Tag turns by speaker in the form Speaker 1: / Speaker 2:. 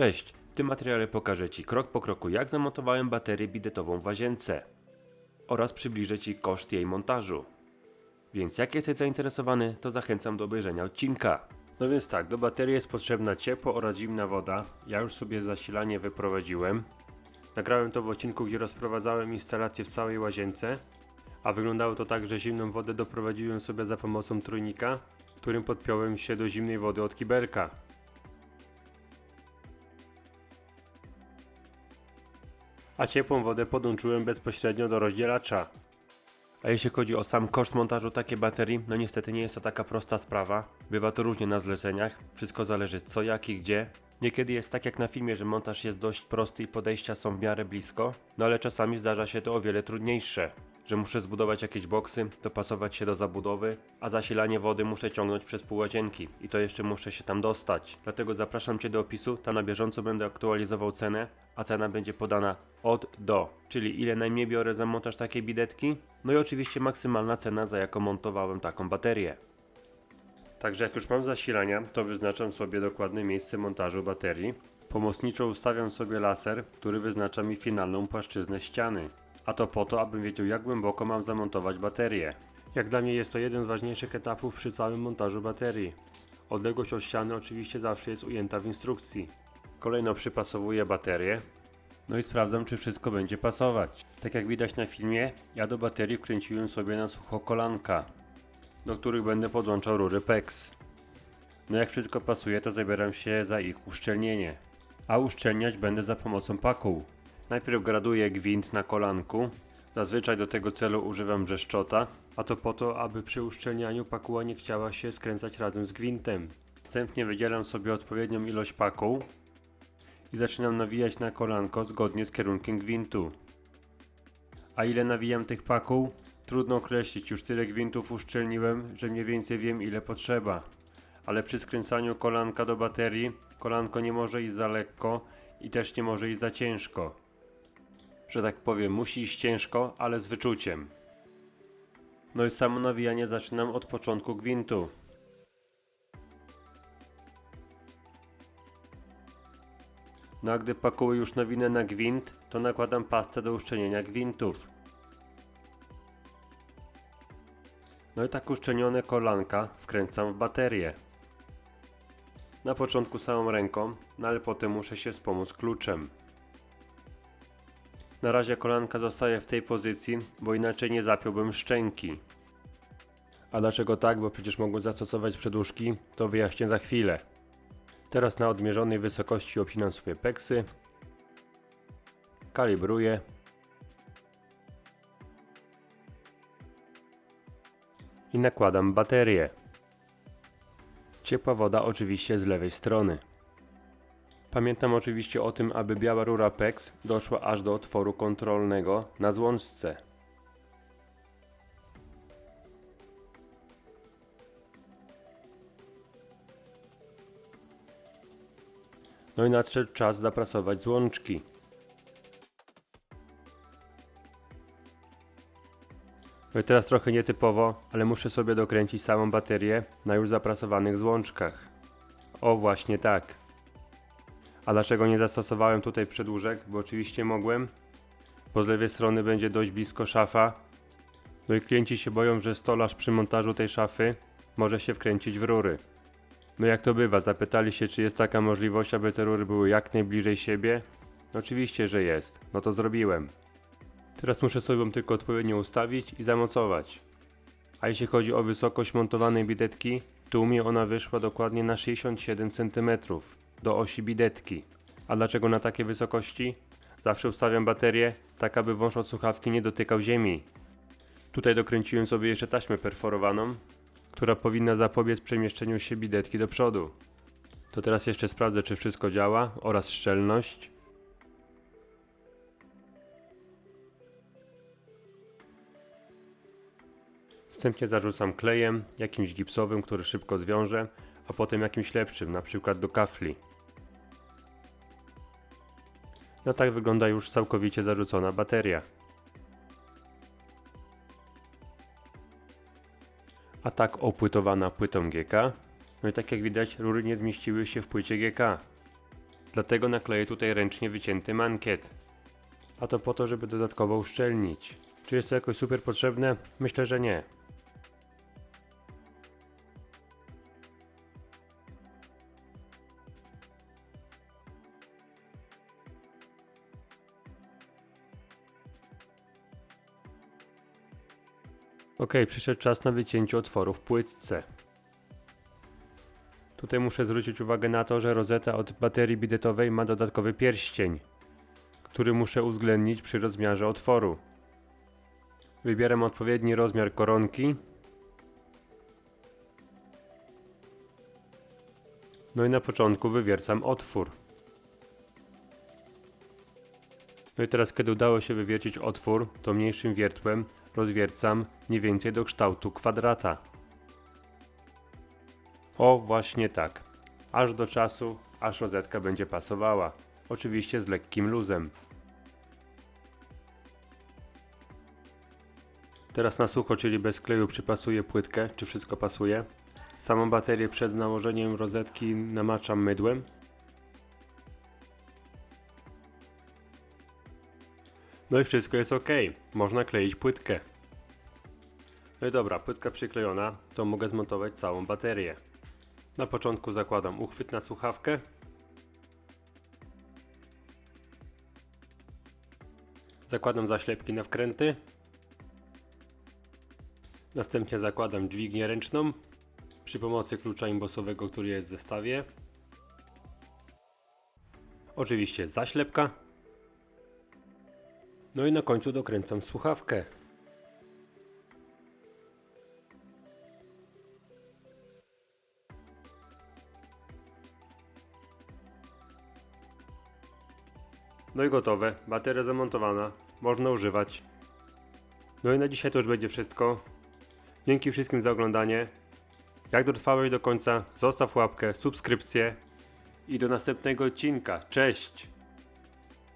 Speaker 1: Cześć, w tym materiale pokażę Ci krok po kroku jak zamontowałem baterię bidetową w łazience oraz przybliżę Ci koszt jej montażu. Więc jak jesteś zainteresowany, to zachęcam do obejrzenia odcinka. No więc tak, do baterii jest potrzebna ciepła oraz zimna woda. Ja już sobie zasilanie wyprowadziłem. Nagrałem to w odcinku, gdzie rozprowadzałem instalację w całej łazience. A wyglądało to tak, że zimną wodę doprowadziłem sobie za pomocą trójnika, którym podpiąłem się do zimnej wody od kibelka. A ciepłą wodę podłączyłem bezpośrednio do rozdzielacza. A jeśli chodzi o sam koszt montażu takiej baterii, no niestety nie jest to taka prosta sprawa. Bywa to różnie na zleceniach, wszystko zależy co, jak i gdzie. Niekiedy jest tak jak na filmie, że montaż jest dość prosty i podejścia są w miarę blisko, no ale czasami zdarza się to o wiele trudniejsze. Że muszę zbudować jakieś boksy, dopasować się do zabudowy, a zasilanie wody muszę ciągnąć przez pół łazienki i to jeszcze muszę się tam dostać. Dlatego zapraszam Cię do opisu, tam na bieżąco będę aktualizował cenę, a cena będzie podana od do, czyli ile najmniej biorę za montaż takiej bidetki, no i oczywiście maksymalna cena za jaką montowałem taką baterię. Także jak już mam zasilania, to wyznaczam sobie dokładne miejsce montażu baterii. Pomocniczo ustawiam sobie laser, który wyznacza mi finalną płaszczyznę ściany. A to po to, abym wiedział jak głęboko mam zamontować baterię. Jak dla mnie jest to jeden z ważniejszych etapów przy całym montażu baterii. Odległość od ściany oczywiście zawsze jest ujęta w instrukcji. Kolejno przypasowuję baterię. No i sprawdzam, czy wszystko będzie pasować. Tak jak widać na filmie, ja do baterii wkręciłem sobie na sucho kolanka, do których będę podłączał rury PEX. No jak wszystko pasuje, to zabieram się za ich uszczelnienie. A uszczelniać będę za pomocą pakuł. Najpierw graduję gwint na kolanku. Zazwyczaj do tego celu używam brzeszczota, a to po to, aby przy uszczelnianiu pakuła nie chciała się skręcać razem z gwintem. Następnie wydzielam sobie odpowiednią ilość pakuł i zaczynam nawijać na kolanko zgodnie z kierunkiem gwintu. A ile nawijam tych pakuł? Trudno określić, już tyle gwintów uszczelniłem, że mniej więcej wiem ile potrzeba. Ale przy skręcaniu kolanka do baterii, kolanko nie może iść za lekko i też nie może iść za ciężko. Że tak powiem, musi iść ciężko, ale z wyczuciem. No i samo nawijanie zaczynam od początku gwintu. No a gdy pakuję już nawinę na gwint, to nakładam pastę do uszczelnienia gwintów. No i tak uszczelnione kolanka wkręcam w baterię. Na początku samą ręką, no ale potem muszę się wspomóc kluczem. Na razie kolanka zostaje w tej pozycji, bo inaczej nie zapiąłbym szczęki. A dlaczego tak? Bo przecież mogłem zastosować przedłużki, to wyjaśnię za chwilę. Teraz na odmierzonej wysokości obcinam sobie peksy. Kalibruję. I nakładam baterię. Ciepła woda oczywiście z lewej strony. Pamiętam oczywiście o tym, aby biała rura PEX doszła aż do otworu kontrolnego na złączce. No i nadszedł czas zaprasować złączki. No i teraz trochę nietypowo, ale muszę sobie dokręcić samą baterię na już zaprasowanych złączkach. O właśnie tak. A dlaczego nie zastosowałem tutaj przedłużek? Bo oczywiście mogłem. Bo z lewej strony będzie dość blisko szafa. No i klienci się boją, że stolarz przy montażu tej szafy może się wkręcić w rury. No jak to bywa, zapytali się, czy jest taka możliwość, aby te rury były jak najbliżej siebie? No oczywiście, że jest. No to zrobiłem. Teraz muszę sobie tylko odpowiednio ustawić i zamocować. A jeśli chodzi o wysokość montowanej bidetki, to u mnie ona wyszła dokładnie na 67 cm do osi bidetki. A dlaczego na takiej wysokości? Zawsze ustawiam baterię, tak aby wąż od słuchawki nie dotykał ziemi. Tutaj dokręciłem sobie jeszcze taśmę perforowaną, która powinna zapobiec przemieszczeniu się bidetki do przodu. To teraz jeszcze sprawdzę, czy wszystko działa oraz szczelność. Wstępnie zarzucam klejem, jakimś gipsowym, który szybko zwiąże, a potem jakimś lepszym, na przykład do kafli. No tak wygląda już całkowicie zarzucona bateria. A tak opłytowana płytą GK. No i tak jak widać, rury nie zmieściły się w płycie GK. Dlatego nakleję tutaj ręcznie wycięty mankiet. A to po to, żeby dodatkowo uszczelnić. Czy jest to jakoś super potrzebne? Myślę, że nie. Ok, przyszedł czas na wycięcie otworu w płytce. Tutaj muszę zwrócić uwagę na to, że rozeta od baterii bidetowej ma dodatkowy pierścień, który muszę uwzględnić przy rozmiarze otworu. Wybieram odpowiedni rozmiar koronki. No i na początku wywiercam otwór. No i teraz, kiedy udało się wywiercić otwór, to mniejszym wiertłem rozwiercam mniej więcej do kształtu kwadrata. O, właśnie tak. Aż do czasu, aż rozetka będzie pasowała. Oczywiście z lekkim luzem. Teraz na sucho, czyli bez kleju przypasuję płytkę, czy wszystko pasuje. Samą baterię przed nałożeniem rozetki namaczam mydłem. No i wszystko jest ok. Można kleić płytkę. No i dobra, płytka przyklejona, to mogę zmontować całą baterię. Na początku zakładam uchwyt na słuchawkę. Zakładam zaślepki na wkręty. Następnie zakładam dźwignię ręczną przy pomocy klucza imbosowego, który jest w zestawie. Oczywiście zaślepka. No i na końcu dokręcam słuchawkę. No i gotowe, bateria zamontowana, można używać. No i na dzisiaj to już będzie wszystko. Dzięki wszystkim za oglądanie. Jak dotrwałeś do końca, zostaw łapkę, subskrypcję i do następnego odcinka. Cześć!